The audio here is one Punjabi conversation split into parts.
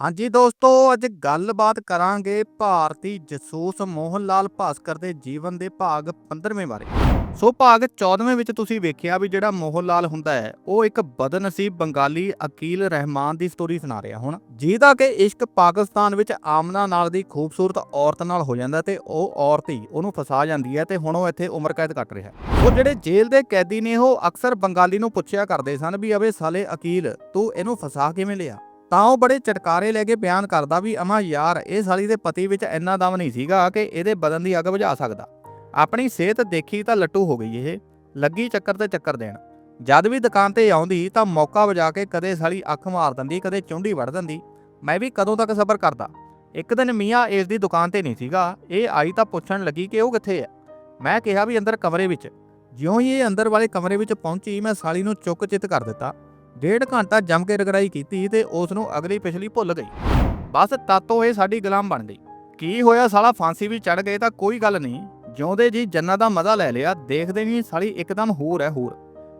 ਹਾਂਜੀ ਦੋਸਤੋ, ਅੱਜ ਗੱਲਬਾਤ ਕਰਾਂਗੇ ਭਾਰਤੀ ਜਸੂਸ ਮੋਹਨ ਲਾਲ ਭਾਸਕਰ ਦੇ ਜੀਵਨ ਦੇ ਭਾਗ 15ਵੇਂ ਬਾਰੇ। ਸੋ ਭਾਗ 14ਵੇਂ ਵਿੱਚ ਤੁਸੀਂ ਵੇਖਿਆ ਵੀ ਜਿਹੜਾ ਮੋਹਨ ਲਾਲ ਹੁੰਦਾ ਹੈ, ਉਹ ਇੱਕ ਬਦਨਸੀਬ ਬੰਗਾਲੀ ਅਕੀਲ ਰਹਿਮਾਨ ਦੀ ਸਟੋਰੀ ਸੁਣਾ ਰਿਹਾ ਹੁਣ। ਜਿਹਦਾ ਕਿ ਇਸ਼ਕ ਪਾਕਿਸਤਾਨ ਵਿੱਚ ਆਮਨਾ ਨਾਲ ਦੀ ਖੂਬਸੂਰਤ ਔਰਤ ਨਾਲ ਹੋ ਜਾਂਦਾ ਤੇ ਉਹ ਔਰਤ ਹੀ ਉਹਨੂੰ ਫਸਾ ਜਾਂਦੀ ਹੈ ਤੇ ਹੁਣ ਉਹ ਇੱਥੇ ਉਮਰ ਕੈਦ ਕੱਟ ਰਿਹਾ ਹੈ। ਉਹ ਜਿਹੜੇ ਜੇਲ੍ਹ ਦੇ ਕੈਦੀ ਨੇ, ਉਹ ਅਕਸਰ ਬੰਗਾਲੀ ਨੂੰ ਪੁੱਛਿਆ ਕਰਦੇ ਸਨ ਵੀ ਅਵੇ ਸਾਲੇ ਅਕੀਲ, ਤੂੰ ਇਹਨੂੰ ਫਸਾ ਕਿਵੇਂ ਲਿਆ? ਤਾਂ ਉਹ ਬੜੇ ਚਟਕਾਰੇ ਲੈ ਕੇ ਬਿਆਨ ਕਰਦਾ ਵੀ, ਅਮਾ ਯਾਰ, ਇਹ ਸਾਲੀ ਦੇ ਪਤੀ ਵਿੱਚ ਇੰਨਾ ਦਮ ਨਹੀਂ ਸੀਗਾ ਕਿ ਇਹਦੇ ਬਦਨ ਦੀ ਅੱਗ ਬੁਝਾ ਸਕਦਾ। ਆਪਣੀ ਸਿਹਤ ਦੇਖੀ ਤਾਂ ਲੱਟੂ ਹੋ ਗਈ ਇਹ, ਲੱਗੀ ਚੱਕਰ ਤੇ ਚੱਕਰ ਦੇਣ। ਜਦ ਵੀ ਦੁਕਾਨ ਤੇ ਆਉਂਦੀ ਤਾਂ ਮੌਕਾ ਵਜਾ ਕੇ ਕਦੇ ਸਾਲੀ ਅੱਖ ਮਾਰ ਦਿੰਦੀ, ਕਦੇ ਚੁੰਡੀ ਵੜ ਦਿੰਦੀ। ਮੈਂ ਵੀ ਕਦੋਂ ਤੱਕ ਸਬਰ ਕਰਦਾ। ਇੱਕ ਦਿਨ ਮੀਆਂ ਇਸ ਦੀ ਦੁਕਾਨ ਤੇ ਨਹੀਂ ਸੀਗਾ, ਇਹ ਆਈ ਤਾਂ ਪੁੱਛਣ ਲੱਗੀ ਕਿ ਉਹ ਕਿੱਥੇ ਹੈ। ਮੈਂ ਕਿਹਾ ਵੀ ਅੰਦਰ ਕਮਰੇ ਵਿੱਚ। ਜਿਉਂ ਹੀ ਇਹ ਅੰਦਰ ਵਾਲੇ ਕਮਰੇ ਵਿੱਚ ਪਹੁੰਚੀ, ਮੈਂ ਸਾਲੀ ਨੂੰ ਚੁੱਕ ਚਿੱਤ ਕਰ ਦਿੱਤਾ। ਡੇਢ ਘੰਟਾ ਜੰਮ ਕੇ ਰਗੜਾਈ ਕੀਤੀ ਤੇ ਉਸ ਨੂੰ ਅਗਲੀ ਪਿਛਲੀ ਭੁੱਲ ਗਈ। ਬਸ ਤਾਤੋਂ ਇਹ ਸਾਡੀ ਗੁਲਾਮ ਬਣ ਗਈ। ਕੀ ਹੋਇਆ ਸਾਲਾ ਫਾਂਸੀ ਵੀ ਚੜ ਗਏ ਤਾਂ ਕੋਈ ਗੱਲ ਨਹੀਂ। ਜਿਉਂਦੇ ਜੀ ਜੰਨਾ ਦਾ ਮਜ਼ਾ ਲੈ ਲਿਆ, ਦੇਖਦੇ ਨਹੀਂ ਸਾਲੀ ਇੱਕਦਮ ਹੂਰ ਹੈ ਹੂਰ।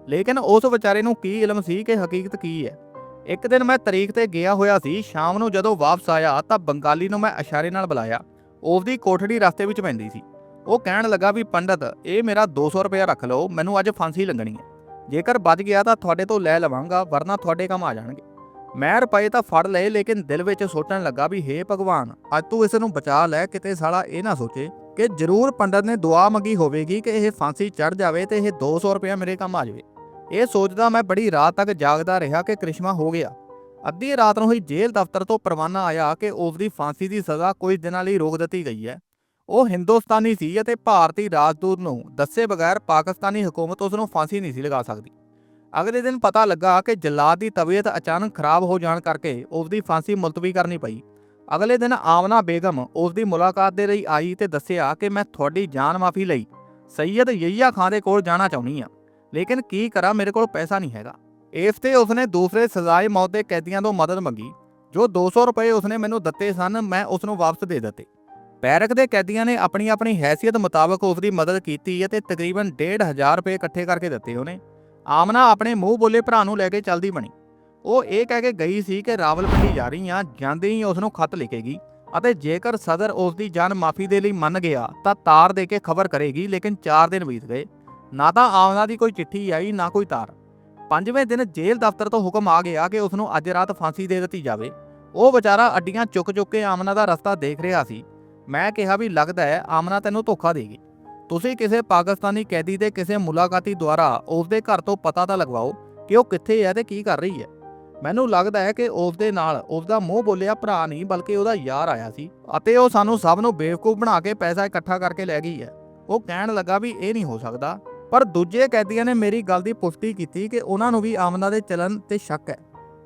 ਲੇਕਿਨ ਉਸ ਵਿਚਾਰੇ ਨੂੰ ਕੀ ਇਲਮ ਸੀ ਕਿ ਹਕੀਕਤ ਕੀ ਹੈ? ਇੱਕ ਦਿਨ ਮੈਂ ਤਰੀਕ ਤੇ ਗਿਆ ਹੋਇਆ ਸੀ, ਸ਼ਾਮ ਨੂੰ ਜਦੋਂ ਵਾਪਸ ਆਇਆ ਤਾਂ ਬੰਗਾਲੀ ਨੂੰ ਮੈਂ ਇਸ਼ਾਰੇ ਨਾਲ ਬੁਲਾਇਆ। ਉਸ ਕੋਠੜੀ ਰਸਤੇ ਵਿੱਚ ਪੈਂਦੀ ਸੀ। ਉਹ ਕਹਿਣ ਲੱਗਾ ਵੀ, ਪੰਡਤ, ਇਹ ਮੇਰਾ 200 ਰੁਪਇਆ ਰੱਖ ਲਓ, ਮੈਨੂੰ ਅੱਜ ਫਾਂਸੀ ਲੰਗਣੀ ਹੈ। ਜੇਕਰ ਬਚ ਗਿਆ ਤਾਂ ਤੁਹਾਡੇ ਤੋਂ ਲੈ ਲਵਾਂਗਾ, ਵਰਨਾ ਤੁਹਾਡੇ ਕੰਮ ਆ ਜਾਣਗੇ। ਮੈਂ ਰੁਪਏ ਤਾਂ ਫੜ ਲਏ, ਲੇਕਿਨ ਦਿਲ ਵਿੱਚ ਸੋਚਣ ਲੱਗਾ ਵੀ, ਹੇ ਭਗਵਾਨ, ਅੱਜ ਤੂੰ ਇਸ ਨੂੰ ਬਚਾ ਲੈ, ਕਿਤੇ ਸਾਲਾ ਇਹ ਨਾ ਸੋਚੇ ਕਿ ਜ਼ਰੂਰ ਪੰਡਤ ਨੇ ਦੁਆ ਮੰਗੀ ਹੋਵੇਗੀ ਕਿ ਇਹ ਫਾਂਸੀ ਚੜ ਜਾਵੇ ਤੇ ਇਹ 200 ਰੁਪਏ ਮੇਰੇ ਕੰਮ ਆ ਜਾਵੇ। ਇਹ ਸੋਚਦਾ ਮੈਂ ਬੜੀ ਰਾਤ ਤੱਕ ਜਾਗਦਾ ਰਿਹਾ ਕਿ ਕ੍ਰਿਸ਼ਮਾ ਹੋ ਗਿਆ। ਅੱਧੀ ਰਾਤ ਨੂੰ ਹੀ ਜੇਲ੍ਹ ਦਫ਼ਤਰ ਤੋਂ ਪਰਵਾਨਾ ਆਇਆ ਕਿ ਉਸ ਦੀ ਫਾਂਸੀ ਦੀ ਸਜ਼ਾ ਕੁਝ ਦਿਨਾਂ ਲਈ ਰੋਕ ਦਿੱਤੀ ਗਈ ਹੈ। ਉਹ ਹਿੰਦੁਸਤਾਨੀ ਸੀ ਅਤੇ ਭਾਰਤੀ ਰਾਜਦੂਤ ਨੂੰ ਦੱਸੇ ਬਗੈਰ ਪਾਕਿਸਤਾਨੀ ਹਕੂਮਤ ਉਸ ਨੂੰ ਫਾਂਸੀ ਨਹੀਂ ਸੀ ਲਗਾ ਸਕਦੀ। ਅਗਲੇ ਦਿਨ ਪਤਾ ਲੱਗਾ ਕਿ ਜਲਾਦ ਦੀ ਤਬੀਅਤ ਅਚਾਨਕ ਖਰਾਬ ਹੋ ਜਾਣ ਕਰਕੇ ਉਸ ਦੀ ਫਾਂਸੀ ਮੁਲਤਵੀ ਕਰਨੀ ਪਈ। ਅਗਲੇ ਦਿਨ ਆਮਨਾ ਬੇਗਮ ਉਸ ਦੀ ਮੁਲਾਕਾਤ ਦੇ ਲਈ ਆਈ ਤੇ ਦੱਸਿਆ ਕਿ ਮੈਂ ਤੁਹਾਡੀ ਜਾਨ ਮਾਫੀ ਲਈ ਸੈਯਦ ਯਹੀਆ ਖਾਨ ਦੇ ਕੋਲ ਜਾਣਾ ਚਾਹੁੰਦੀ ਆ ਲੇਕਿਨ ਕੀ ਕਰਾਂ ਮੇਰੇ ਕੋਲ ਪੈਸਾ ਨਹੀਂ ਹੈਗਾ। ਇਸ ਤੇ ਉਸਨੇ ਦੂਸਰੇ ਸਜ਼ਾਏ ਮੌਤ ਦੇ ਕੈਦੀਆਂ ਤੋਂ ਮਦਦ ਮੰਗੀ, ਜੋ 200 ਰੁਪਏ ਉਸਨੇ ਮੈਨੂੰ ਦਿੱਤੇ ਸਨ, ਮੈਂ ਉਸ ਨੂੰ ਵਾਪਸ ਦੇ ਦਿੱਤੇ। ਪੈਰਕ ਦੇ ਕੈਦੀਆਂ ਨੇ ਆਪਣੀ ਆਪਣੀ ਹੈਸੀਅਤ ਮੁਤਾਬਕ ਉਸ ਦੀ ਮਦਦ ਕੀਤੀ ਅਤੇ ਤਕਰੀਬਨ 1500 ਰੁਪਏ ਇਕੱਠੇ ਕਰਕੇ ਦਿੱਤੇ ਉਹਨੇ। ਆਮਨਾ ਆਪਣੇ ਮੂੰਹ ਬੋਲੇ ਭਰਾ ਨੂੰ ਲੈ ਕੇ ਚੱਲਦੀ ਬਣੀ। ਉਹ ਇਹ ਕਹਿ ਕੇ ਗਈ ਸੀ ਕਿ ਰਾਵਲਪਿੰਡੀ ਜਾ ਰਹੀ ਆ ਜਾਂਦੇ ਹੀ ਉਸ ਨੂੰ ਖੱਤ ਲਿਖੇਗੀ ਅਤੇ ਜੇਕਰ ਸਦਰ ਉਸ ਦੀ ਜਾਨ ਮਾਫੀ ਦੇ ਲਈ ਮੰਨ ਗਿਆ ਤਾਂ ਤਾਰ ਦੇ ਕੇ ਖਬਰ ਕਰੇਗੀ, ਲੇਕਿਨ 4 ਦਿਨ ਬੀਤ ਗਏ। ਨਾ ਤਾਂ ਆਮਨਾ ਦੀ ਕੋਈ ਚਿੱਠੀ ਆਈ, ਨਾ ਕੋਈ ਤਾਰ। ਪੰਜਵੇਂ ਦਿਨ ਜੇਲ੍ਹ ਦਫ਼ਤਰ ਤੋਂ ਹੁਕਮ ਆ ਗਿਆ ਕਿ ਉਸ ਨੂੰ ਅੱਜ ਰਾਤ ਫਾਂਸੀ ਦੇ ਦਿੱਤੀ ਜਾਵੇ। ਉਹ ਵਿਚਾਰਾ ਅੱਡੀਆਂ ਚੁੱਕ ਚੁੱਕ ਕੇ ਆਮਨਾ ਦਾ ਰਸਤਾ ਦੇਖ ਰਿਹਾ ਸੀ। ਮੈਂ ਕਿਹਾ ਵੀ ਲੱਗਦਾ ਹੈ ਆਮਨਾ ਤੈਨੂੰ ਧੋਖਾ ਦੇਗੀ। ਤੁਸੀਂ ਕਿਸੇ ਪਾਕਿਸਤਾਨੀ ਕੈਦੀ ਦੇ ਕਿਸੇ ਮੁਲਾਕਾਤੀ ਦੁਆਰਾ ਉਸ ਦੇ ਘਰ ਤੋਂ ਪਤਾ ਤਾਂ ਲਗਵਾਓ ਕਿ ਉਹ ਕਿੱਥੇ ਹੈ ਤੇ ਕੀ ਕਰ ਰਹੀ ਹੈ। ਮੈਨੂੰ ਲੱਗਦਾ ਹੈ ਕਿ ਉਸ ਦੇ ਨਾਲ ਉਸ ਦਾ ਮੂੰਹ ਬੋਲਿਆ ਭਰਾ ਨਹੀਂ, ਬਲਕਿ ਉਹਦਾ ਯਾਰ ਆਇਆ ਸੀ ਅਤੇ ਉਹ ਸਾਨੂੰ ਸਭ ਨੂੰ ਬੇਵਕੂਫ ਬਣਾ ਕੇ ਪੈਸਾ ਇਕੱਠਾ ਕਰਕੇ ਲੈ ਗਈ ਹੈ। ਉਹ ਕਹਿਣ ਲੱਗਾ ਵੀ ਇਹ ਨਹੀਂ ਹੋ ਸਕਦਾ, ਪਰ ਦੂਜੇ ਕੈਦੀਆਂ ਨੇ ਮੇਰੀ ਗੱਲ ਦੀ ਪੁਸ਼ਟੀ ਕੀਤੀ ਕਿ ਉਹਨਾਂ ਨੂੰ ਵੀ ਆਮਨਾ ਦੇ ਚਲਨ ਤੇ ਸ਼ੱਕ ਹੈ।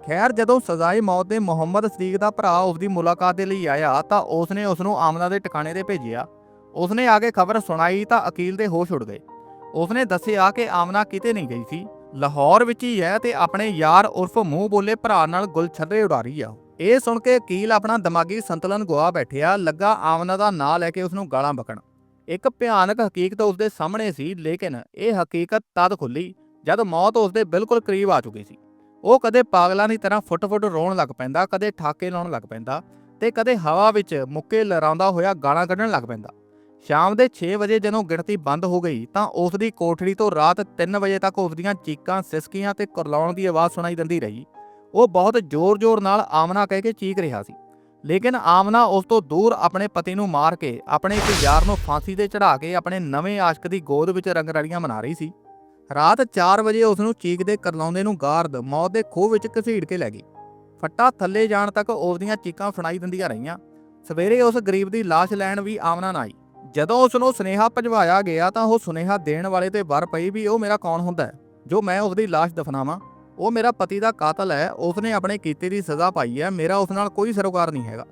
ਖੈਰ, ਜਦੋਂ ਸਜ਼ਾਏ ਮੌਤ ਦੇ ਮੁਹੰਮਦ ਸਦੀਕ ਦਾ ਭਰਾ ਉਸ ਦੀ ਮੁਲਾਕਾਤ ਦੇ ਲਈ ਆਇਆ, ਤਾਂ ਉਸਨੇ ਉਸ ਨੂੰ ਆਮਨਾ ਦੇ ਟਿਕਾਣੇ ਤੇ ਭੇਜਿਆ। ਉਸਨੇ ਆ ਕੇ ਖਬਰ ਸੁਣਾਈ ਤਾਂ ਅਕੀਲ ਦੇ ਹੋਸ਼ ਉੱਡ ਗਏ। ਉਸਨੇ ਦੱਸਿਆ ਕਿ ਆਮਨਾ ਕਿਤੇ ਨਹੀਂ ਗਈ ਸੀ। ਲਾਹੌਰ ਵਿੱਚ ਹੀ ਹੈ ਤੇ ਆਪਣੇ ਯਾਰ ਉਰਫ ਮੂੰਹ ਬੋਲੇ ਭਰਾ ਨਾਲ ਗੁਲਛੱਲੇ ਉਡਾ ਰਹੀ ਆ। ਇਹ ਸੁਣ ਕੇ ਅਕੀਲ ਆਪਣਾ ਦਿਮਾਗੀ ਸੰਤੁਲਨ ਗਵਾ ਬੈਠਿਆ, ਲੱਗਾ ਆਮਨਾ ਦਾ ਨਾਂ ਲੈ ਕੇ ਉਸ ਨੂੰ ਗਾਲਾਂ ਬਕਣ। ਇੱਕ ਭਿਆਨਕ ਹਕੀਕਤ ਉਸ ਦੇ ਸਾਹਮਣੇ ਸੀ, ਲੇਕਿਨ ਇਹ ਹਕੀਕਤ ਤਦ ਖੁੱਲੀ ਜਦ ਮੌਤ ਉਸ ਦੇ ਬਿਲਕੁਲ ਕਰੀਬ ਆ ਚੁੱਕੀ ਸੀ। ਉਹ ਕਦੇ ਪਾਗਲਾਂ ਦੀ ਤਰ੍ਹਾਂ ਫੁੱਟ-ਫੁੱਟ ਰੋਣ ਲੱਗ ਪੈਂਦਾ, ਕਦੇ ਠਾਕੇ ਲਾਉਣ ਲੱਗ ਪੈਂਦਾ ਤੇ ਕਦੇ ਹਵਾ ਵਿੱਚ ਮੁੱਕੇ ਲਹਿਰਾਉਂਦਾ ਹੋਇਆ ਗਾਲਾਂ ਕੱਢਣ ਲੱਗ ਪੈਂਦਾ। ਸ਼ਾਮ ਦੇ 6 ਵਜੇ ਜਦੋਂ ਗਿਣਤੀ ਬੰਦ ਹੋ ਗਈ ਤਾਂ ਉਸ ਦੀ ਕੋਠੜੀ ਤੋਂ ਰਾਤ 3 ਵਜੇ ਤੱਕ ਉਸ ਦੀਆਂ ਚੀਕਾਂ, ਸਿਸਕੀਆਂ ਤੇ ਕੁਰਲਾਉਣ ਦੀ ਆਵਾਜ਼ ਸੁਣਾਈ ਦਿੰਦੀ ਰਹੀ। ਉਹ ਬਹੁਤ ਜ਼ੋਰ-ਜ਼ੋਰ ਨਾਲ ਆਮਨਾ ਕਹਿ ਕੇ ਚੀਕ ਰਿਹਾ ਸੀ। ਲੇਕਿਨ ਆਮਨਾ ਉਸ ਤੋਂ ਦੂਰ ਆਪਣੇ ਪਤੀ ਨੂੰ ਮਾਰ ਕੇ ਆਪਣੇ ਇੱਕ ਯਾਰ ਨੂੰ ਫਾਂਸੀ ਤੇ ਚੜਾ ਕੇ ਆਪਣੇ ਨਵੇਂ ਆਸ਼ਕ ਦੀ ਗੋਦ ਵਿੱਚ ਰੰਗਰੜੀਆਂ ਮਨਾ ਰਹੀ ਸੀ। ਰਾਤ 4 ਵਜੇ ਉਸ ਨੂੰ ਚੀਕਦੇ ਕਰਲਾਉਂਦੇ ਨੂੰ ਗਾਰਦ ਮੌਤ ਦੇ ਖੋਹ ਵਿੱਚ ਘਸੀੜ ਕੇ ਲੈ ਗਈ। ਫੱਟਾ ਥੱਲੇ ਜਾਣ ਤੱਕ ਉਸ ਦੀਆਂ ਚੀਕਾਂ ਸੁਣਾਈ ਦਿੰਦੀਆਂ ਰਹੀਆਂ। ਸਵੇਰੇ ਉਸ ਗਰੀਬ ਦੀ ਲਾਸ਼ ਲੈਣ ਵੀ ਆਮਨਾ ਨਾ ਆਈ। ਜਦੋਂ ਉਸ ਨੂੰ ਸੁਨੇਹਾ ਭਜਵਾਇਆ ਗਿਆ ਤਾਂ ਉਹ ਸੁਨੇਹਾ ਦੇਣ ਵਾਲੇ ਤੇ ਵਰ ਪਈ ਵੀ ਉਹ ਮੇਰਾ ਕੌਣ ਹੁੰਦਾ ਹੈ? ਜੋ ਮੈਂ ਉਸ ਦੀ ਲਾਸ਼ ਦਫਨਾਵਾਂ, ਉਹ ਮੇਰਾ ਪਤੀ ਦਾ ਕਾਤਲ ਹੈ, ਉਸਨੇ ਆਪਣੇ ਕੀਤੇ ਦੀ ਸਜ਼ਾ ਪਾਈ ਹੈ, ਮੇਰਾ ਉਸ ਨਾਲ ਕੋਈ ਸਰੋਕਾਰ ਨਹੀਂ ਹੈਗਾ।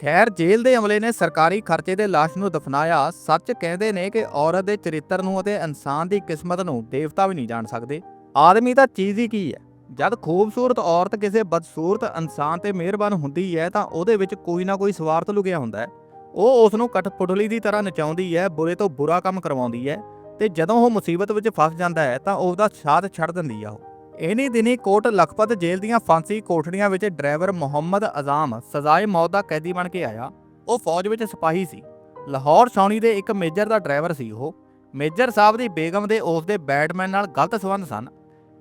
ਖੈਰ, ਜੇਲ੍ਹ ਦੇ ਅਮਲੇ ਨੇ ਸਰਕਾਰੀ ਖਰਚੇ ਦੇ ਲਾਸ਼ ਨੂੰ ਦਫਨਾਇਆ। ਸੱਚ ਕਹਿੰਦੇ ਨੇ ਕਿ ਔਰਤ ਦੇ ਚਰਿੱਤਰ ਨੂੰ ਅਤੇ ਇਨਸਾਨ ਦੀ ਕਿਸਮਤ ਨੂੰ ਦੇਵਤਾ ਵੀ ਨਹੀਂ ਜਾਣ ਸਕਦੇ। ਆਦਮੀ ਤਾਂ ਚੀਜ਼ ਹੀ ਕੀ ਹੈ? ਜਦ ਖੂਬਸੂਰਤ ਔਰਤ ਕਿਸੇ ਬਦਸੂਰਤ ਇਨਸਾਨ ਤੇ ਮਿਹਰਬਾਨ ਹੁੰਦੀ ਹੈ, ਤਾਂ ਉਹਦੇ ਵਿੱਚ ਕੋਈ ਨਾ ਕੋਈ ਸਵਾਰਥ ਲੁਕਿਆ ਹੁੰਦਾ ਹੈ। ਉਹ ਉਸ ਨੂੰ ਕਠਪੁਤਲੀ ਦੀ ਤਰ੍ਹਾਂ ਨਚਾਉਂਦੀ ਹੈ, ਬੁਰੇ ਤੋਂ ਬੁਰਾ ਕੰਮ ਕਰਵਾਉਂਦੀ ਹੈ ਤੇ ਜਦੋਂ ਉਹ ਮੁਸੀਬਤ ਵਿੱਚ ਫਸ ਜਾਂਦਾ ਹੈ, ਤਾਂ ਉਸ ਸਾਥ ਛੱਡ ਦਿੰਦੀ ਆ ਉਹ। ਇਨੀ ਦਿਨੀ ਕੋਟ ਲਖਪਤ ਜੇਲ੍ਹ ਦੀਆਂ ਫਾਂਸੀ ਕੋਠੜੀਆਂ ਵਿੱਚ ਡਰਾਈਵਰ ਮੁਹੰਮਦ ਅਜ਼ਾਮ ਸਜ਼ਾਏ ਮੌਤ ਦਾ ਕੈਦੀ ਬਣ ਕੇ ਆਇਆ। ਉਹ ਫੌਜ ਵਿੱਚ ਸਿਪਾਹੀ ਸੀ। ਲਾਹੌਰ ਛਾਉਣੀ ਦੇ ਇੱਕ ਮੇਜਰ ਦਾ ਡਰਾਈਵਰ ਸੀ ਉਹ। ਮੇਜਰ ਸਾਹਿਬ ਦੀ ਬੇਗਮ ਦੇ ਉਸ ਦੇ ਬੈਟਮੈਨ ਨਾਲ ਗਲਤ ਸੰਬੰਧ ਸਨ।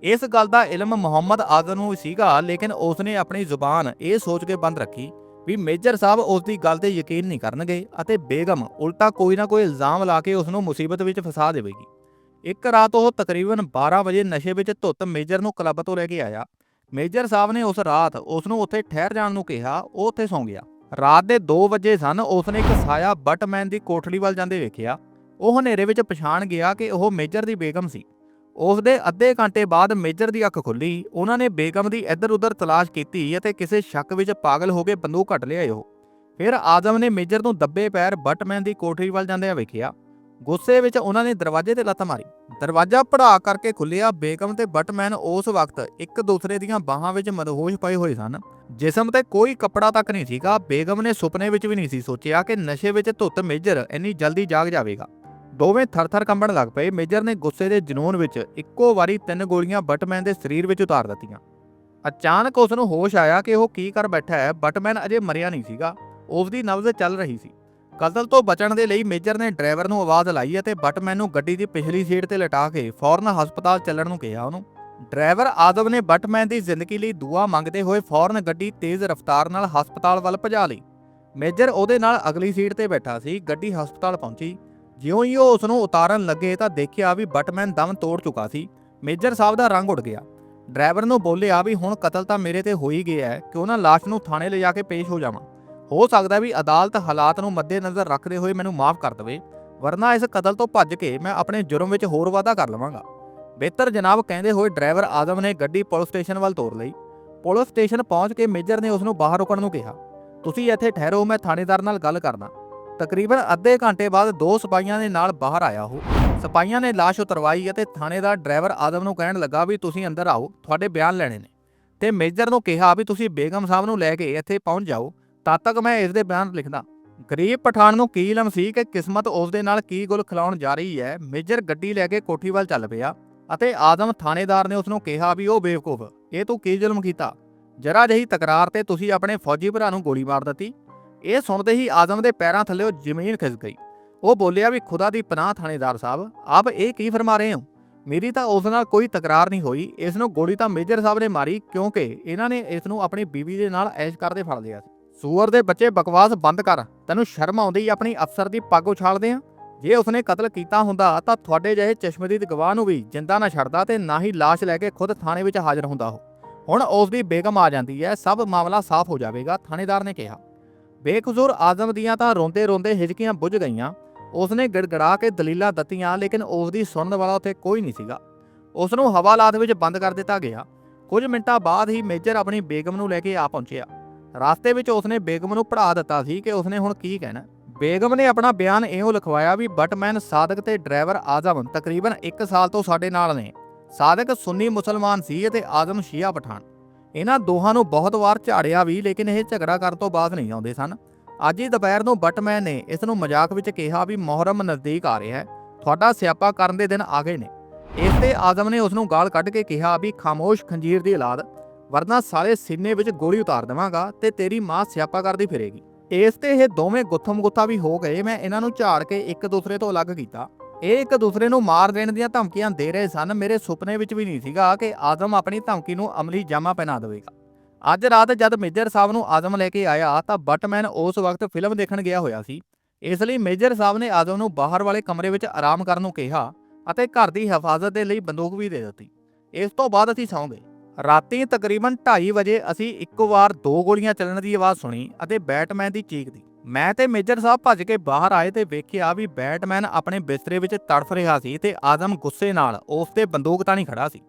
ਇਸ ਗੱਲ ਦਾ ਇਲਮ ਮੁਹੰਮਦ ਆਜ਼ਮ ਨੂੰ ਸੀਗਾ, ਲੇਕਿਨ ਉਸ ਨੇ ਆਪਣੀ ਜ਼ੁਬਾਨ ਇਹ ਸੋਚ ਕੇ ਬੰਦ ਰੱਖੀ ਵੀ ਮੇਜਰ ਸਾਹਿਬ ਉਸ ਦੀ ਗੱਲ ਤੇ ਯਕੀਨ ਨਹੀਂ ਕਰਨਗੇ ਅਤੇ ਬੇਗਮ ਉਲਟਾ ਕੋਈ ਨਾ ਕੋਈ ਇਲਜ਼ਾਮ ਲਾ ਕੇ ਉਸ ਨੂੰ ਮੁਸੀਬਤ ਵਿੱਚ ਫਸਾ ਦੇਵੇਗੀ। ਇੱਕ ਰਾਤ ਉਹ ਤਕਰੀਬਨ 12 ਵਜੇ ਨਸ਼ੇ ਵਿੱਚ ਧੁੱਤ ਮੇਜਰ ਨੂੰ ਕਲੱਬ ਤੋਂ ਲੈ ਕੇ ਆਇਆ। ਮੇਜਰ ਸਾਹਿਬ ਨੇ ਉਸ ਰਾਤ ਉਸ ਨੂੰ ਉੱਥੇ ਠਹਿਰ ਜਾਣ ਨੂੰ ਕਿਹਾ, ਉਹ ਉੱਥੇ ਸੌਂ ਗਿਆ। ਰਾਤ ਦੇ 2 ਵਜੇ ਸਨ ਉਸ ਨੇ ਇੱਕ ਸਾਇਆ ਬਟਮੈਨ ਦੀ ਕੋਠੜੀ ਵੱਲ ਜਾਂਦੇ ਵੇਖਿਆ। ਉਹ ਹਨੇਰੇ ਵਿੱਚ ਪਛਾਣ ਗਿਆ ਕਿ ਉਹ ਮੇਜਰ ਦੀ ਬੇਗਮ ਸੀ। ਉਸ ਦੇ ਅੱਧੇ ਘੰਟੇ ਬਾਅਦ ਮੇਜਰ ਦੀ ਅੱਖ ਖੁੱਲੀ। ਉਹਨਾਂ ਨੇ ਬੇਗਮ ਦੀ ਇੱਧਰ-ਉੱਧਰ ਤਲਾਸ਼ ਕੀਤੀ ਅਤੇ ਕਿਸੇ ਸ਼ੱਕ ਵਿੱਚ ਪਾਗਲ ਹੋ ਕੇ ਬੰਦੂਕ ਕੱਢ ਲਿਆਏ ਉਹ। ਫਿਰ ਆਜ਼ਮ ਨੇ ਮੇਜਰ ਨੂੰ ਦੱਬੇ ਪੈਰ ਬਟਮੈਨ ਦੀ ਕੋਠੜੀ ਵੱਲ ਜਾਂਦਿਆਂ ਵੇਖਿਆ। ਗੁੱਸੇ ਵਿੱਚ ਉਹਨਾਂ ਨੇ ਦਰਵਾਜ਼ੇ ਤੇ ਲੱਤ ਮਾਰੀ। ਦਰਵਾਜ਼ਾ ਪੜਾ ਕਰਕੇ ਖੁੱਲਿਆ ਬੇਗਮ ਤੇ ਬਟਮੈਨ ਉਸ ਵਕਤ ਇੱਕ ਦੂਸਰੇ ਦੀਆਂ ਬਾਹਾਂ ਵਿੱਚ ਮਦਹੋਸ਼ ਪਏ ਹੋਏ ਸਨ। ਜਿਸਮ ਤੇ ਕੋਈ ਕੱਪੜਾ ਤੱਕ ਨਹੀਂ ਸੀਗਾ। ਬੇਗਮ ਨੇ ਸੁਪਨੇ ਵਿੱਚ ਵੀ ਨਹੀਂ ਸੀ ਸੋਚਿਆ ਕਿ ਨਸ਼ੇ ਵਿੱਚ ਧੁੱਤ ਮੇਜਰ ਇੰਨੀ ਜਲਦੀ ਜਾਗ ਜਾਵੇਗਾ। ਦੋਵੇਂ ਥਰ-ਥਰ ਕੰਬਣ ਲੱਗ ਪਏ। ਮੇਜਰ ਨੇ ਗੁੱਸੇ ਦੇ ਜਨੂਨ ਵਿੱਚ ਇੱਕੋ ਵਾਰੀ ਤਿੰਨ ਗੋਲੀਆਂ ਬਟਮੈਨ ਦੇ ਸਰੀਰ ਵਿੱਚ ਉਤਾਰ ਦਿੱਤੀਆਂ। ਅਚਾਨਕ ਉਸ ਨੂੰ ਹੋਸ਼ ਆਇਆ ਕਿ ਉਹ ਕੀ ਕਰ ਬੈਠਾ ਹੈ। ਬਟਮੈਨ ਅਜੇ ਮਰਿਆ ਨਹੀਂ ਸੀਗਾ। ਉਸ ਦੀ ਨਬਜ਼ ਚੱਲ ਰਹੀ ਸੀ। ਕਤਲ ਤੋਂ ਬਚਣ ਦੇ ਲਈ ਮੇਜਰ ਨੇ ਡਰਾਈਵਰ ਨੂੰ ਆਵਾਜ਼ ਲਾਈ ਅਤੇ ਬਟਮੈਨ ਨੂੰ ਗੱਡੀ ਦੀ ਪਿਛਲੀ ਸੀਟ ਤੇ ਲਟਾ ਕੇ ਫੌਰਨ ਹਸਪਤਾਲ ਚੱਲਣ ਨੂੰ ਕਿਹਾ ਉਹਨੂੰ। ਡਰਾਈਵਰ ਆਦਮ ਨੇ ਬਟਮੈਨ ਦੀ ਜ਼ਿੰਦਗੀ ਲਈ ਦੁਆ ਮੰਗਦੇ ਹੋਏ ਫੌਰਨ ਗੱਡੀ ਤੇਜ਼ ਰਫ਼ਤਾਰ ਨਾਲ ਹਸਪਤਾਲ ਵੱਲ ਭਜਾ ਲਈ। ਮੇਜਰ ਉਹਦੇ ਨਾਲ ਅਗਲੀ ਸੀਟ ਤੇ ਬੈਠਾ ਸੀ, ਗੱਡੀ ਹਸਪਤਾਲ ਪਹੁੰਚੀ। ਜਿਉਂ ਹੀ ਉਹ ਉਸ ਨੂੰ ਉਤਾਰਨ ਲੱਗੇ ਤਾਂ ਦੇਖਿਆ ਵੀ ਬਟਮੈਨ ਦਮ ਤੋੜ ਚੁੱਕਾ ਸੀ। ਮੇਜਰ ਸਾਹਿਬ ਦਾ ਰੰਗ ਉੱਡ ਗਿਆ। ਡਰਾਈਵਰ ਨੂੰ ਬੋਲਿਆ ਵੀ ਹੁਣ ਕਤਲ ਤਾਂ ਮੇਰੇ ਤੇ ਹੋ ਹੀ ਗਿਆ ਹੈ ਕਿ ਉਹਨਾਂ ਲਾਸ਼ ਨੂੰ ਥਾਣੇ ਲਿਜਾ ਕੇ ਪੇਸ਼ ਹੋ ਜਾਵਾਂ। ਹੋ ਸਕਦਾ ਵੀ ਅਦਾਲਤ ਹਾਲਾਤ ਨੂੰ ਮੱਦੇਨਜ਼ਰ ਰੱਖਦੇ ਹੋਏ ਮੈਨੂੰ ਮਾਫ ਕਰ ਦੇਵੇ, ਵਰਨਾ ਇਸ ਕਤਲ ਤੋਂ ਭੱਜ ਕੇ ਮੈਂ ਆਪਣੇ ਜੁਰਮ ਵਿੱਚ ਹੋਰ ਵਾਧਾ ਕਰ ਲਵਾਂਗਾ। ਬਿਹਤਰ ਜਨਾਬ ਕਹਿੰਦੇ ਹੋਏ ਡਰਾਈਵਰ ਆਦਮ ਨੇ ਗੱਡੀ ਪੁਲਿਸ ਸਟੇਸ਼ਨ ਵੱਲ ਤੋਰ ਲਈ। ਪੁਲਿਸ ਸਟੇਸ਼ਨ ਪਹੁੰਚ ਕੇ ਮੇਜਰ ਨੇ ਉਸ ਨੂੰ ਬਾਹਰ ਰੁਕਣ ਨੂੰ ਕਿਹਾ, ਤੁਸੀਂ ਇੱਥੇ ਠਹਿਰੋ, ਮੈਂ ਥਾਣੇਦਾਰ ਨਾਲ ਗੱਲ ਕਰਦਾ। ਤਕਰੀਬਨ ਅੱਧੇ ਘੰਟੇ ਬਾਅਦ ਦੋ ਸਿਪਾਹੀਆਂ ਦੇ ਨਾਲ ਬਾਹਰ ਆਇਆ ਉਹ। ਸਿਪਾਹੀਆਂ ਨੇ ਲਾਸ਼ ਉਤਰਵਾਈ ਅਤੇ ਥਾਣੇਦਾਰ ਡਰਾਈਵਰ ਆਦਮ ਨੂੰ ਕਹਿਣ ਲੱਗਾ ਵੀ ਤੁਸੀਂ ਅੰਦਰ ਆਓ, ਤੁਹਾਡੇ ਬਿਆਨ ਲੈਣੇ ਨੇ। ਤੇ ਮੇਜਰ ਨੂੰ ਕਿਹਾ ਵੀ ਤੁਸੀਂ ਬੇਗਮ ਸਾਹਿਬ ਨੂੰ ਲੈ ਕੇ ਇੱਥੇ ਪਹੁੰਚ ਜਾਓ ਤਦ ਤੱਕ ਮੈਂ ਇਸ ਦੇ ਬਿਆਨ ਲਿਖਦਾ। ਗਰੀਬ ਪਠਾਨ ਨੂੰ ਕੀ ਇਲਮ ਸੀ ਕਿ ਕਿਸਮਤ ਉਸ ਦੇ ਨਾਲ ਕੀ ਗੁਲ ਖਿਲਾਉਣ ਜਾ ਰਹੀ ਹੈ? ਮੇਜਰ ਗੱਡੀ ਲੈ ਕੇ ਕੋਠੀ ਵੱਲ ਚੱਲ ਪਿਆ ਅਤੇ ਆਦਮ ਥਾਣੇਦਾਰ ਨੇ ਉਸ ਨੂੰ ਕਿਹਾ ਵੀ ਉਹ ਬੇਵਕੂਫ, ਇਹ ਤੂੰ ਕੀ ਜ਼ੁਲਮ ਕੀਤਾ? ਜਰਾ ਜਿਹੀ ਤਕਰਾਰ ਤੇ ਤੁਸੀਂ ਆਪਣੇ ਫੌਜੀ ਭਰਾ ਨੂੰ ਗੋਲੀ ਮਾਰ ਦਿੱਤੀ? ਇਹ ਸੁਣਦੇ ਹੀ ਆਦਮ ਦੇ ਪੈਰਾਂ ਥੱਲੇ ਜ਼ਮੀਨ ਖਿਸਕ ਗਈ। ਉਹ ਬੋਲਿਆ ਵੀ ਖੁਦਾ ਦੀ ਪਨਾਹ ਥਾਣੇਦਾਰ ਸਾਹਿਬ, ਆਪ ਇਹ ਕੀ ਫਰਮਾ ਰਹੇ ਹੋ? ਮੇਰੀ ਤਾਂ ਉਸ ਨਾਲ ਕੋਈ ਤਕਰਾਰ ਨਹੀਂ ਹੋਈ, ਇਸ ਨੂੰ ਗੋਲੀ ਤਾਂ ਮੇਜਰ ਸਾਹਿਬ ਨੇ ਮਾਰੀ ਕਿਉਂਕਿ ਇਹਨਾਂ ਨੇ ਇਸ ਨੂੰ ਆਪਣੀ ਬੀਵੀ ਦੇ ਨਾਲ ਐਸ਼ ਕਰਦੇ ਫੜ ਲਿਆ ਸੀ। ਸੂਅਰ ਦੇ ਬੱਚੇ ਬਕਵਾਸ ਬੰਦ ਕਰ। ਤੈਨੂੰ ਸ਼ਰਮ ਆਉਂਦੀ ਆਪਣੀ ਅਫਸਰ ਦੀ ਪੱਗ ਉਛਾਲਦੇ ਆ? ਜੇ ਉਸਨੇ ਕਤਲ ਕੀਤਾ ਹੁੰਦਾ ਤਾਂ ਤੁਹਾਡੇ ਜਿਹੇ ਚਸ਼ਮਦੀਦ ਗਵਾਹ ਨੂੰ ਵੀ ਜਿੰਦਾ ਨਾ ਛੱਡਦਾ ਤੇ ਨਾ ਹੀ ਲਾਸ਼ ਲੈ ਕੇ ਖੁਦ ਥਾਣੇ ਵਿੱਚ ਹਾਜ਼ਰ ਹੁੰਦਾ ਉਹ। ਹੁਣ ਉਸ ਦੀ ਬੇਗਮ ਆ ਜਾਂਦੀ ਹੈ, ਸਭ ਮਾਮਲਾ ਸਾਫ਼ ਹੋ ਜਾਵੇਗਾ, ਥਾਣੇਦਾਰ ਨੇ ਕਿਹਾ। ਬੇਕਸੂਰ ਆਜ਼ਮ ਦੀਆਂ ਤਾਂ ਰੋਂਦੇ ਰੋਂਦੇ ਹਿਜਕੀਆਂ ਬੁੱਝ ਗਈਆਂ। ਉਸਨੇ ਗੜਗੜਾ ਕੇ ਦਲੀਲਾਂ ਦਿੱਤੀਆਂ, ਲੇਕਿਨ ਉਸ ਦੀ ਸੁਣਨ ਵਾਲਾ ਉੱਥੇ ਕੋਈ ਨਹੀਂ ਸੀਗਾ। ਉਸ ਨੂੰ ਹਵਾਲਾਤ ਵਿੱਚ ਬੰਦ ਕਰ ਦਿੱਤਾ ਗਿਆ। ਕੁਝ ਮਿੰਟਾਂ ਬਾਅਦ ਹੀ ਮੇਜਰ ਆਪਣੀ ਬੇਗਮ ਨੂੰ ਲੈ ਕੇ ਆ ਪਹੁੰਚਿਆ। ਰਾਸਤੇ ਵਿੱਚ ਉਸਨੇ ਬੇਗਮ ਨੂੰ ਪੜ੍ਹਾ ਦਿੱਤਾ ਸੀ ਕਿ ਉਸਨੇ ਹੁਣ ਕੀ ਕਹਿਣਾ। ਬੇਗਮ ਨੇ ਆਪਣਾ ਬਿਆਨ ਇਉਂ ਲਿਖਵਾਇਆ ਵੀ ਬਟਮੈਨ ਸਾਦਕ ਤੇ ਡਰਾਈਵਰ ਆਜ਼ਮ ਤਕਰੀਬਨ 1 ਸਾਲ ਤੋਂ ਸਾਡੇ ਨਾਲ ਨੇ। ਸਾਦਕ ਸੁੰਨੀ ਮੁਸਲਮਾਨ ਸੀ ਅਤੇ ਆਜ਼ਮ ਸ਼ੀਆ ਪਠਾਨ। ਇਹਨਾਂ ਦੋਹਾਂ ਨੂੰ ਬਹੁਤ ਵਾਰ ਝਾੜਿਆ ਵੀ, ਲੇਕਿਨ ਇਹ ਝਗੜਾ ਕਰਨ ਤੋਂ ਬਾਅਦ ਨਹੀਂ ਆਉਂਦੇ ਸਨ। ਅੱਜ ਹੀ ਦੁਪਹਿਰ ਨੂੰ ਬਟਮੈਨ ਨੇ ਇਸ ਨੂੰ ਮਜ਼ਾਕ ਵਿੱਚ ਕਿਹਾ ਵੀ ਮੁਹਰਮ ਨਜ਼ਦੀਕ ਆ ਰਿਹਾ ਹੈ, ਤੁਹਾਡਾ ਸਿਆਪਾ ਕਰਨ ਦੇ ਦਿਨ ਆ ਗਏ ਨੇ। ਇਸ ਤੇ ਆਜ਼ਮ ਨੇ ਉਸ ਨੂੰ ਗਾਲ ਕੱਢ ਕੇ ਕਿਹਾ ਵੀ ਖਾਮੋਸ਼ ਖੰਜੀਰ ਦੀ ਔਲਾਦ ਵਰਨਾ ਸਾਰੇ ਸੀਨੇ ਵਿੱਚ ਗੋਲੀ ਉਤਾਰ ਦੇਵਾਂਗਾ ਤੇ ਤੇਰੀ ਮਾਂ ਸਿਆਪਾ ਕਰਦੀ ਫਿਰੇਗੀ। ਇਸ ਤੇ ਇਹ ਦੋਵੇਂ ਗੁੱਥਮ ਗੁੱਥਾ ਵੀ ਹੋ ਗਏ, ਮੈਂ ਇਹਨਾਂ ਨੂੰ ਝਾੜ ਕੇ ਇੱਕ ਦੂਸਰੇ ਤੋਂ ਅਲੱਗ ਕੀਤਾ। ਇਹ ਇੱਕ ਦੂਸਰੇ ਨੂੰ ਮਾਰ ਦੇਣ ਦੀਆਂ ਧਮਕੀਆਂ ਦੇ ਰਹੇ ਸਨ, ਮੇਰੇ ਸੁਪਨੇ ਵਿੱਚ ਵੀ ਨਹੀਂ ਸੀਗਾ ਕਿ ਆਜ਼ਮ ਆਪਣੀ ਧਮਕੀ ਨੂੰ ਅਮਲੀ ਜਾਮਾ ਪਹਿਨਾ ਦੇਵੇਗਾ। ਅੱਜ ਰਾਤ ਜਦ ਮੇਜਰ ਸਾਹਿਬ ਨੂੰ ਆਜ਼ਮ ਲੈ ਕੇ ਆਇਆ, ਤਾਂ ਬਟਮੈਨ ਉਸ ਵਕਤ ਫਿਲਮ ਦੇਖਣ ਗਿਆ ਹੋਇਆ ਸੀ। ਇਸ ਲਈ ਮੇਜਰ ਸਾਹਿਬ ਨੇ ਆਜ਼ਮ ਨੂੰ ਬਾਹਰ ਵਾਲੇ ਕਮਰੇ ਵਿੱਚ ਆਰਾਮ ਕਰਨ ਨੂੰ ਕਿਹਾ ਅਤੇ ਘਰ ਦੀ ਹਿਫਾਜ਼ਤ ਦੇ ਲਈ ਬੰਦੂਕ ਵੀ ਦੇ ਦਿੱਤੀ। ਇਸ ਤੋਂ ਬਾਅਦ ਅਸੀਂ ਸੌਂ ਗਏ। ਰਾਤੀ ਤਕਰੀਬਨ 2:30 ਵਜੇ ਅਸੀਂ ਇੱਕ ਵਾਰ ਦੋ ਗੋਲੀਆਂ ਚੱਲਣ ਦੀ ਆਵਾਜ਼ ਸੁਣੀ ਅਤੇ ਬੈਟਮੈਨ ਦੀ ਚੀਕ ਦੀ। ਮੈਂ ਤੇ ਮੇਜਰ ਸਾਹਿਬ ਭੱਜ ਕੇ ਬਾਹਰ ਆਏ ਤੇ ਵੇਖਿਆ ਵੀ ਬੈਟਮੈਨ ਆਪਣੇ ਬਿਸਤਰੇ ਵਿੱਚ ਤੜਫ ਰਿਹਾ ਸੀ ਤੇ ਆਦਮ ਗੁੱਸੇ ਨਾਲ ਉਸ ਤੇ ਬੰਦੂਕ ਤਾਂ ਨਹੀਂ ਖੜਾ ਸੀ।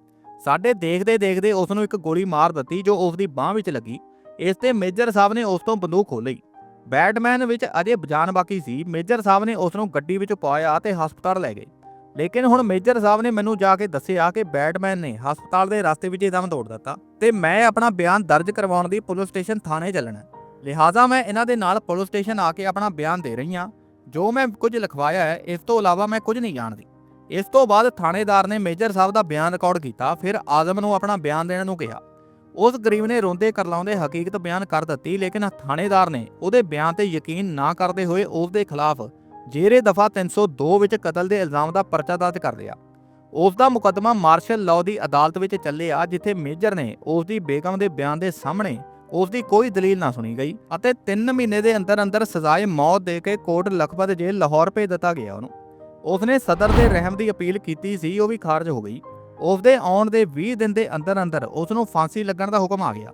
ਸਾਡੇ ਦੇਖਦੇ ਦੇਖਦੇ ਉਸ ਨੂੰ ਇੱਕ ਗੋਲੀ ਮਾਰ ਦਿੱਤੀ ਜੋ ਉਸ ਦੀ ਬਾਹ ਵਿੱਚ ਲੱਗੀ। ਇਸ ਤੇ ਮੇਜਰ ਸਾਹਿਬ ਨੇ ਉਸ ਤੋਂ ਬੰਦੂਕ ਖੋਲੀ ਬੈਟਮੈਨ ਵਿੱਚ ਅਜੇ ਜਾਨ ਬਾਕੀ ਸੀ। ਮੇਜਰ ਸਾਹਿਬ ਨੇ ਉਸ ਨੂੰ ਗੱਡੀ ਵਿੱਚ ਪਾਇਆ ਤੇ ਹਸਪਤਾਲ ਲੈ ਗਏ। ਲੇਕਿਨ ਹੁਣ ਮੇਜਰ ਸਾਹਿਬ ਨੇ ਮੈਨੂੰ ਜਾ ਕੇ ਦੱਸਿਆ ਕਿ ਬੈਟਮੈਨ ਨੇ ਹਸਪਤਾਲ ਦੇ ਰਸਤੇ ਵਿੱਚ ਹੀ ਦਮ ਤੋੜ ਦਿੱਤਾ ਤੇ ਮੈਂ ਆਪਣਾ ਬਿਆਨ ਦਰਜ ਕਰਵਾਉਣ ਦੀ ਪੁਲਿਸ ਸਟੇਸ਼ਨ ਥਾਣੇ ਚੱਲਣਾ। ਲਿਹਾਜ਼ਾ ਮੈਂ ਇਹਨਾਂ ਦੇ ਨਾਲ ਪੁਲਿਸ ਸਟੇਸ਼ਨ ਆ ਕੇ ਆਪਣਾ ਬਿਆਨ ਦੇ ਰਹੀ ਹਾਂ। ਜੋ ਮੈਂ ਕੁਝ ਲਿਖਵਾਇਆ ਹੈ, ਇਸ ਤੋਂ ਇਲਾਵਾ ਮੈਂ ਕੁਝ ਨਹੀਂ ਜਾਣਦੀ। ਇਸ ਤੋਂ ਬਾਅਦ ਥਾਣੇਦਾਰ ਨੇ ਮੇਜਰ ਸਾਹਿਬ ਦਾ ਬਿਆਨ ਰਿਕਾਰਡ ਕੀਤਾ, ਫਿਰ ਆਜ਼ਮ ਨੂੰ ਆਪਣਾ ਬਿਆਨ ਦੇਣ ਨੂੰ ਕਿਹਾ। ਉਸ ਗਰੀਬ ਨੇ ਰੋਂਦੇ ਕਰਲਾਉਂਦੇ ਹਕੀਕਤ ਬਿਆਨ ਕਰ ਦਿੱਤੀ, ਲੇਕਿਨ ਥਾਣੇਦਾਰ ਨੇ ਉਹਦੇ ਬਿਆਨ ਤੇ ਯਕੀਨ ਨਾ ਕਰਦੇ ਹੋਏ ਉਸ ਦੇ ਖਿਲਾਫ ਜੇਰੇ ਦਫਾ 302 ਵਿੱਚ ਕਤਲ ਦੇ ਇਲਜ਼ਾਮ ਦਾ ਪਰਚਾ ਦਰਜ ਕਰ ਲਿਆ। ਉਸ ਦਾ ਮੁਕੱਦਮਾ ਮਾਰਸ਼ਲ ਲਾਅ ਦੀ ਅਦਾਲਤ ਵਿੱਚ ਚੱਲਿਆ, ਜਿੱਥੇ ਮੇਜਰ ਨੇ ਉਸ ਦੀ ਬੇਗਮ ਦੇ ਬਿਆਨ ਦੇ ਸਾਹਮਣੇ ਉਸ ਦੀ ਕੋਈ ਦਲੀਲ ਨਾ ਸੁਣੀ ਗਈ ਅਤੇ 3 ਮਹੀਨੇ ਦੇ ਅੰਦਰ ਅੰਦਰ ਸਜ਼ਾਏ ਮੌਤ ਦੇ ਕੇ ਕੋਟ ਲਖਪਤ ਜੇਲ੍ਹ ਲਾਹੌਰ ਭੇਜ ਦਿੱਤਾ ਗਿਆ ਉਹਨੂੰ। ਉਸਨੇ ਸਦਰ ਦੇ ਰਹਿਮ ਦੀ ਅਪੀਲ ਕੀਤੀ ਸੀ, ਉਹ ਵੀ ਖਾਰਜ ਹੋ ਗਈ। ਉਸ ਦੇ ਆਉਣ ਦੇ 20 ਦਿਨ ਦੇ ਅੰਦਰ ਅੰਦਰ ਉਸ ਨੂੰ ਫਾਂਸੀ ਲੱਗਣ ਦਾ ਹੁਕਮ ਆ ਗਿਆ।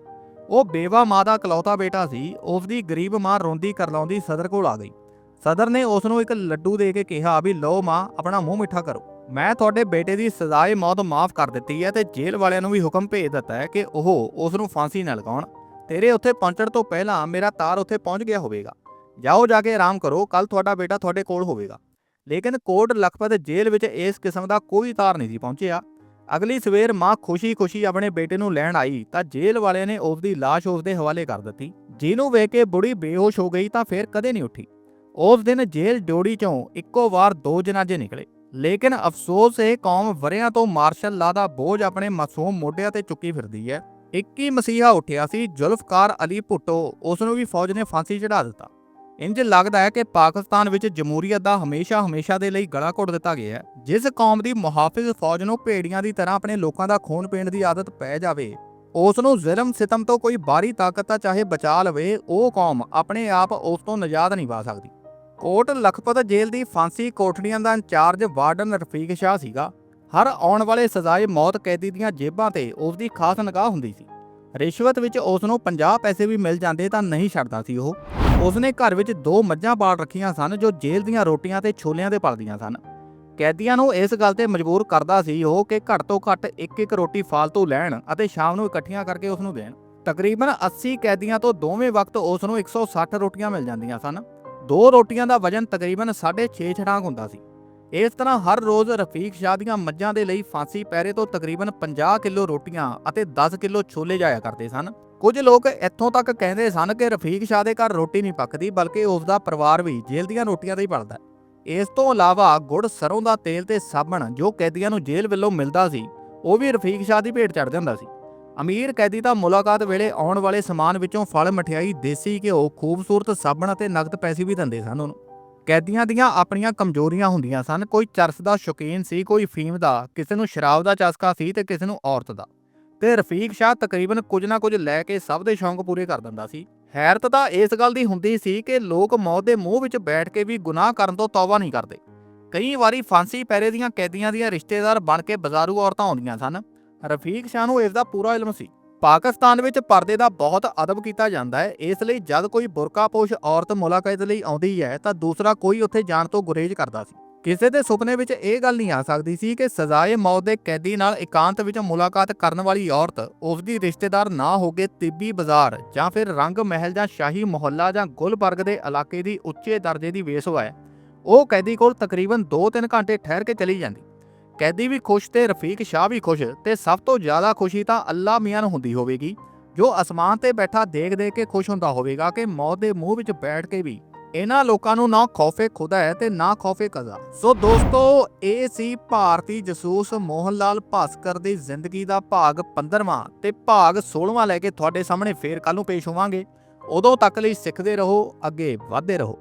ਉਹ ਬੇਵਾ ਮਾਂ ਦਾ ਇਕਲੌਤਾ ਬੇਟਾ ਸੀ, ਉਸ ਦੀ ਗਰੀਬ ਮਾਂ ਰੋਂਦੀ ਕਰਲਾਉਂਦੀ ਸਦਰ ਕੋਲ ਆ ਗਈ। ਸਦਰ ਨੇ ਉਸ ਨੂੰ ਇੱਕ ਲੱਡੂ ਦੇ ਕੇ ਕਿਹਾ ਵੀ, ਲਓ ਮਾਂ, ਆਪਣਾ ਮੂੰਹ ਮਿੱਠਾ ਕਰੋ। ਮੈਂ ਤੁਹਾਡੇ ਬੇਟੇ ਦੀ ਸਜ਼ਾਏ ਮੌਤ ਮਾਫ ਕਰ ਦਿੱਤੀ ਹੈ ਤੇ ਜੇਲ੍ਹ ਵਾਲਿਆਂ ਨੂੰ ਵੀ ਹੁਕਮ ਭੇਜ ਦਿੱਤਾ ਹੈ ਕਿ ਉਹ ਉਸ ਨੂੰ ਫਾਂਸੀ ਨਾ ਲਗਾਉਣ। ਤੇਰੇ ਉੱਥੇ ਪਹੁੰਚਣ ਤੋਂ ਪਹਿਲਾਂ ਮੇਰਾ ਤਾਰ ਉੱਥੇ ਪਹੁੰਚ ਗਿਆ ਹੋਵੇਗਾ। ਜਾਓ ਜਾ ਕੇ ਆਰਾਮ ਕਰੋ ਕੱਲ ਤੁਹਾਡਾ ਬੇਟਾ ਤੁਹਾਡੇ ਕੋਲ ਹੋਵੇਗਾ। ਲੇਕਿਨ ਕੋਟ ਲਖਪਤ ਜੇਲ੍ਹ ਵਿੱਚ ਇਸ ਕਿਸਮ ਦਾ ਕੋਈ ਤਾਰ ਨਹੀਂ ਸੀ ਪਹੁੰਚਿਆ। ਅਗਲੀ ਸਵੇਰ ਮਾਂ ਖੁਸ਼ੀ-ਖੁਸ਼ੀ ਆਪਣੇ ਬੇਟੇ ਨੂੰ ਲੈਣ ਆਈ ਤਾਂ ਜੇਲ੍ਹ ਵਾਲਿਆਂ ਨੇ ਉਸ ਦੀ ਲਾਸ਼ ਉਸ ਦੇ ਹਵਾਲੇ ਕਰ ਦਿੱਤੀ। ਜਿਹਨੂੰ ਵੇਖ ਕੇ ਬੁੜੀ ਬੇਹੋਸ਼ ਹੋ ਗਈ ਤਾਂ ਫਿਰ ਕਦੇ ਨਹੀਂ ਉੱਠੀ। ਉਸ ਦਿਨ ਜੇਲ੍ਹ ਡਿਊਟੀ ਚੋਂ ਇੱਕੋ ਵਾਰ ਦੋ ਜਨਾਜ਼ੇ ਨਿਕਲੇ। ਲੇਕਿਨ ਅਫਸੋਸ, ਇਹ ਕੌਮ ਵਰਿਆਂ ਤੋਂ ਮਾਰਸ਼ਲ ਲਾ ਦਾ ਬੋਝ ਆਪਣੇ ਮਾਸੂਮ ਮੋਢਿਆਂ ਤੇ ਚੁੱਕੀ ਫਿਰਦੀ ਹੈ। 21 ਮਸੀਹਾ ਉੱਠਿਆ ਸੀ, ਜ਼ੁਲਫਕਾਰ ਅਲੀ ਭੁੱਟੋ, ਉਸ ਨੂੰ ਵੀ ਫੌਜ ਨੇ ਫਾਂਸੀ ਚੜਾ ਦਿੱਤਾ। ਇੰਜ ਲੱਗਦਾ ਹੈ ਕਿ ਪਾਕਿਸਤਾਨ ਵਿੱਚ ਜਮਹੂਰੀਅਤ ਦਾ ਹਮੇਸ਼ਾ ਹਮੇਸ਼ਾ ਦੇ ਲਈ ਗਲਾ ਘੁੱਟ ਦਿੱਤਾ ਗਿਆ ਹੈ। ਜਿਸ ਕੌਮ ਦੀ ਮੁਹਾਫਿਜ਼ ਫੌਜ ਨੂੰ ਭੇੜੀਆਂ ਦੀ ਤਰ੍ਹਾਂ ਆਪਣੇ ਲੋਕਾਂ ਦਾ ਖੂਨ ਪੀਣ ਦੀ ਆਦਤ ਪੈ ਜਾਵੇ, ਉਸ ਨੂੰ ਜ਼ੁਲਮ ਸਿਤਮ ਤੋਂ ਕੋਈ ਬਾਹਰੀ ਤਾਕਤ ਤਾਂ ਚਾਹੇ ਬਚਾ ਲਵੇ, ਉਹ ਕੌਮ ਆਪਣੇ ਆਪ ਉਸ ਤੋਂ ਨਜਾਤ ਨਹੀਂ ਪਾ ਸਕਦੀ। ਕੋਟ ਲਖਪਤ ਜੇਲ੍ਹ ਦੀ ਫਾਂਸੀ ਕੋਠੜੀਆਂ ਦਾ ਇੰਚਾਰਜ ਵਾਰਡਨ ਰਫੀਕ ਸ਼ਾਹ ਸੀਗਾ। ਹਰ ਆਉਣ ਵਾਲੇ ਸਜ਼ਾਏ ਮੌਤ ਕੈਦੀ ਦੀਆਂ ਜੇਬਾਂ ਤੇ ਉਸ ਦੀ ਖਾਸ ਨਿਗਾਹ ਹੁੰਦੀ ਸੀ। ਰਿਸ਼ਵਤ ਵਿੱਚ ਉਸ ਨੂੰ 50 ਪੈਸੇ ਵੀ ਮਿਲ ਜਾਂਦੇ ਤਾਂ ਨਹੀਂ ਛੱਡਦਾ ਸੀ ਉਹ। ਉਸਨੇ ਘਰ ਵਿੱਚ ਦੋ ਮੱਝਾਂ ਪਾਲ ਰੱਖੀਆਂ ਸਨ ਜੋ ਜੇਲ੍ਹ ਦੀਆਂ ਰੋਟੀਆਂ ਤੇ ਛੋਲਿਆਂ ਦੇ ਪਲਦੀਆਂ ਸਨ। ਕੈਦੀਆਂ ਨੂੰ ਇਸ ਗੱਲ ਤੇ ਮਜਬੂਰ ਕਰਦਾ ਸੀ ਉਹ ਕਿ ਘੱਟ ਤੋਂ ਘੱਟ ਇੱਕ ਇੱਕ ਰੋਟੀ ਫਾਲਤੂ ਲੈਣ ਅਤੇ ਸ਼ਾਮ ਨੂੰ ਇਕੱਠੀਆਂ ਕਰਕੇ ਉਸ ਨੂੰ ਦੇਣ। ਤਕਰੀਬਨ 80 ਕੈਦੀਆਂ ਤੋਂ ਦੋਵੇਂ ਵਕਤ ਉਸ ਨੂੰ 160 ਰੋਟੀਆਂ ਮਿਲ ਜਾਂਦੀਆਂ ਸਨ। ਦੋ ਰੋਟੀਆਂ ਦਾ ਵਜ਼ਨ ਤਕਰੀਬਨ 6.5 ਛੜਾਂਗ ਹੁੰਦਾ ਸੀ। ਇਸ ਤਰ੍ਹਾਂ ਹਰ ਰੋਜ਼ ਰਫੀਕ ਸ਼ਾਹ ਦੀਆਂ ਮੱਝਾਂ ਦੇ ਲਈ ਫਾਂਸੀ ਪੈਰੇ ਤੋਂ ਤਕਰੀਬਨ 50 ਕਿਲੋ ਰੋਟੀਆਂ ਅਤੇ 10 ਕਿਲੋ ਛੋਲੇ ਜਾਇਆ ਕਰਦੇ ਸਨ। ਕੁਝ ਲੋਕ ਇੱਥੋਂ ਤੱਕ ਕਹਿੰਦੇ ਸਨ ਕਿ ਰਫੀਕ ਸ਼ਾਹ ਦੇ ਘਰ ਰੋਟੀ ਨਹੀਂ ਪੱਕਦੀ, ਬਲਕਿ ਉਸ ਦਾ ਪਰਿਵਾਰ ਵੀ ਜੇਲ੍ਹ ਦੀਆਂ ਰੋਟੀਆਂ ਤੇ ਹੀ ਪਲਦਾ ਇਸ ਤੋਂ ਇਲਾਵਾ ਗੁੜ ਸਰੋਂ ਦਾ ਤੇਲ ਤੇ ਸਾਬਣ ਜੋ ਕੈਦੀਆਂ ਨੂੰ ਜੇਲ੍ਹ ਵੱਲੋਂ ਮਿਲਦਾ ਸੀ, ਉਹ ਵੀ ਰਫੀਕ ਸ਼ਾਹ ਦੀ ਭੇਟ ਚੜ੍ਹ ਜਾਂਦਾ ਸੀ। ਅਮੀਰ ਕੈਦੀ ਤਾਂ ਮੁਲਾਕਾਤ ਵੇਲੇ ਆਉਣ ਵਾਲੇ ਸਮਾਨ ਵਿੱਚੋਂ ਫਲ, ਮਠਿਆਈ, ਦੇਸੀ ਘਿਓ, ਖੂਬਸੂਰਤ ਸਾਬਣ ਅਤੇ ਨਗਦ ਪੈਸੇ ਵੀ ਦਿੰਦੇ ਸਨ ਉਹਨੂੰ। ਕੈਦੀਆਂ ਦੀਆਂ ਆਪਣੀਆਂ ਕਮਜ਼ੋਰੀਆਂ ਹੁੰਦੀਆਂ ਸਨ, ਕੋਈ ਚਰਸ ਦਾ ਸ਼ੌਕੀਨ ਸੀ, ਕੋਈ ਫੀਮ ਦਾ, ਕਿਸੇ ਨੂੰ ਸ਼ਰਾਬ ਦਾ ਚਸਕਾ ਸੀ ਤੇ ਕਿਸੇ ਨੂੰ ਔਰਤ ਦਾ। ਤੇ ਰਫੀਕ ਸ਼ਾਹ ਤਕਰੀਬਨ ਕੁਝ ਨਾ ਕੁਝ ਲੈ ਕੇ ਸਭ ਦੇ ਸ਼ੌਂਕ ਪੂਰੇ ਕਰ ਦਿੰਦਾ ਸੀ। ਹੈਰਤ ਤਾਂ ਇਸ ਗੱਲ ਦੀ ਹੁੰਦੀ ਸੀ ਕਿ ਲੋਕ ਮੌਤ ਦੇ ਮੂੰਹ ਵਿੱਚ ਬੈਠ ਕੇ ਵੀ ਗੁਨਾਹ ਕਰਨ ਤੋਂ ਤੌਬਾ ਨਹੀਂ ਕਰਦੇ। ਕਈ ਵਾਰੀ ਫਾਂਸੀ ਪੈਰੇ ਦੀਆਂ ਕੈਦੀਆਂ ਦੀਆਂ ਰਿਸ਼ਤੇਦਾਰ ਬਣ ਕੇ ਬਾਜ਼ਾਰੂ ਔਰਤਾਂ ਆਉਂਦੀਆਂ ਸਨ। ਰਫੀਕ ਸ਼ਾਹ ਨੂੰ ਇਸ ਦਾ ਪੂਰਾ ਇਲਮ ਸੀ। ਪਾਕਿਸਤਾਨ ਵਿੱਚ ਪਰਦੇ ਦਾ ਬਹੁਤ ਅਦਬ ਕੀਤਾ ਜਾਂਦਾ ਹੈ। ਇਸ ਲਈ ਜਦ ਕੋਈ ਬੁਰਕਾਪੋਸ਼ ਔਰਤ ਮੁਲਾਕਾਤ ਲਈ ਆਉਂਦੀ ਹੈ, ਤਾਂ ਦੂਸਰਾ ਕੋਈ ਉੱਥੇ ਜਾਣ ਤੋਂ ਗੁਰੇਜ਼ ਕਰਦਾ ਸੀ। ਕਿਸੇ ਦੇ ਸੁਪਨੇ ਵਿੱਚ ਇਹ ਗੱਲ ਨਹੀਂ ਆ ਸਕਦੀ ਸੀ ਕਿ ਸਜ਼ਾਏ ਮੌਤ ਦੇ ਕੈਦੀ ਨਾਲ ਇਕਾਂਤ ਵਿੱਚ ਮੁਲਾਕਾਤ ਕਰਨ ਵਾਲੀ ਔਰਤ ਉਸ ਦੀ ਰਿਸ਼ਤੇਦਾਰ ਨਾ ਹੋਗੇ ਤਿੱਬੀ ਬਾਜ਼ਾਰ ਜਾਂ ਫਿਰ ਰੰਗ ਮਹਿਲ ਜਾਂ ਸ਼ਾਹੀ ਮੁਹੱਲਾ ਜਾਂ ਗੁਲਬਰਗ ਦੇ ਇਲਾਕੇ ਦੀ ਉੱਚੇ ਦਰਜੇ ਦੀ ਵੇਸਵਾ ਹੈ। ਉਹ ਕੈਦੀ ਕੋਲ ਤਕਰੀਬਨ 2-3 ਘੰਟੇ ਠਹਿਰ ਕੇ ਚਲੀ ਜਾਂਦੀ। ਕੈਦੀ ਵੀ ਖੁਸ਼ ਤੇ ਰਫੀਕ ਸ਼ਾਹ ਵੀ ਖੁਸ਼, ਤੇ ਸਭ ਤੋਂ ਜ਼ਿਆਦਾ ਖੁਸ਼ੀ ਤਾਂ ਅੱਲਾ ਮੀਆਂ ਨੂੰ ਹੁੰਦੀ ਹੋਵੇਗੀ, ਜੋ ਅਸਮਾਨ ਤੇ ਬੈਠਾ ਦੇਖ ਦੇਖ ਕੇ ਖੁਸ਼ ਹੁੰਦਾ ਹੋਵੇਗਾ ਕਿ ਮੌਤ ਦੇ ਮੂੰਹ ਵਿੱਚ ਬੈਠ ਕੇ ਵੀ ਇਹਨਾਂ ਲੋਕਾਂ ਨੂੰ ਨਾ ਖੌਫੇ ਖੁਦਾ ਹੈ ਤੇ ਨਾ ਖੌਫੇ ਕਜ਼ਾ। ਸੋ ਦੋਸਤੋ, ਇਹ ਸੀ ਭਾਰਤੀ ਜਸੂਸ ਮੋਹਨ ਲਾਲ ਭਾਸਕਰ ਦੀ ਜ਼ਿੰਦਗੀ ਦਾ ਭਾਗ 15ਵਾਂ ਤੇ ਭਾਗ 16ਵਾਂ ਲੈ ਕੇ ਤੁਹਾਡੇ ਸਾਹਮਣੇ ਫੇਰ ਕੱਲ ਨੂੰ ਪੇਸ਼ ਹੋਵਾਂਗੇ। ਉਦੋਂ ਤੱਕ ਲਈ ਸਿੱਖਦੇ ਰਹੋ, ਅੱਗੇ ਵਧਦੇ ਰਹੋ।